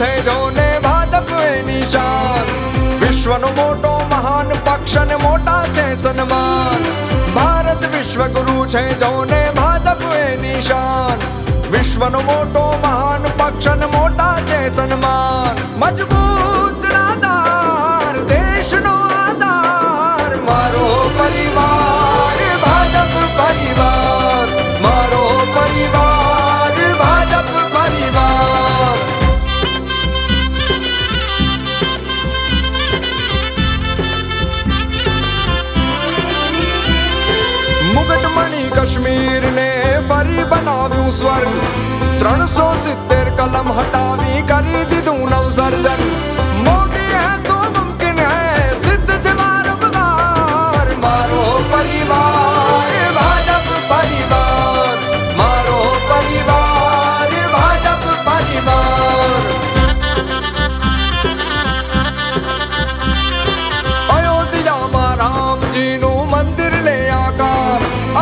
એની નિશાન. વિશ્વનો મોટો મહાન પક્ષ અને મોટા છે સન્માન. ભારત વિશ્વગુરુ છે જોને ભાજપ નિશાન. શાન વિશ્વનો મોટો મહાન પક્ષ અને મોટા છે સન્માન. મજબૂત આધાર મુગટમણી કાશ્મીરને ફરી બનાવ્યું સ્વર્ગ. ત્રણસો સિત્તેર કલમ હટાવી કરી દીધું નવસર્જન.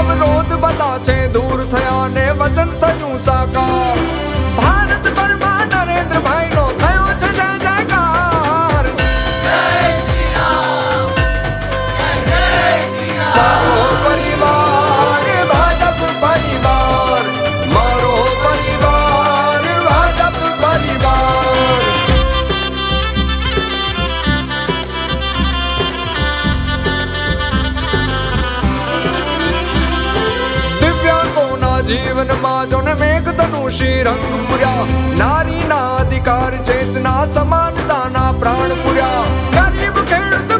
અવરોધ બધા છે દૂર થયા ને વચન થયું સાકાર. ભારત ઋષિ રંગ પૂર્યા નારીના અધિકાર ચેતના સમાનતાના પ્રાણ પૂર્યા ગરીબ ખેડૂત